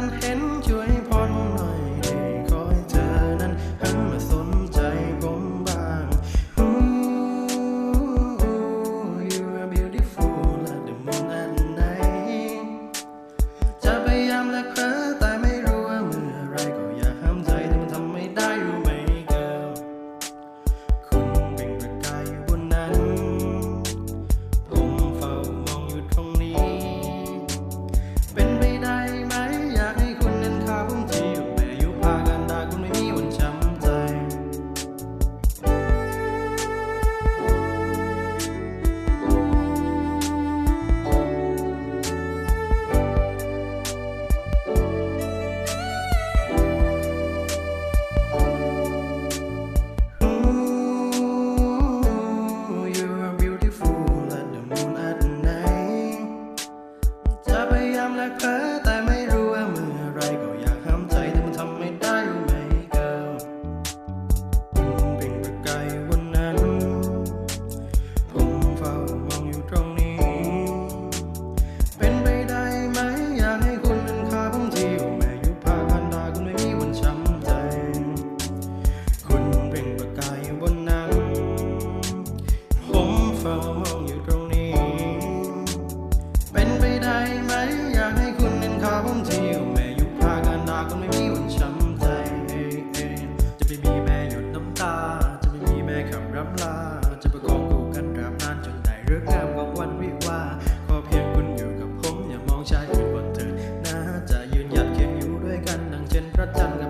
and ฝ้ามเป็นไปได้ไหมอยากให้คุณเป็นข้าผมที่ยู่แม่อยู่ภาคอันดาคุณไม่มีวันช้ำใจ คุณเป็นประกายบนน้นผมเฝ้ามองอยู่ตรงนี้ เป็นไปได้ไหมอยากให้คุณเป็นข้าผมที่ยู่แม่อยู่ภาคอันดาคุณไม่มีวันช้ำใจ จะไม่มีแม่หยดน้ำตา จะไม่มีแม่คำรำลา กงามของวันวิวา ขอเพียงคุณอยู่กับผมอย่ามองชายคืนบนเถิดนะจะยืนหยัดเคียงอยู่ด้วยกันดังเช่นพระจันทร์กับ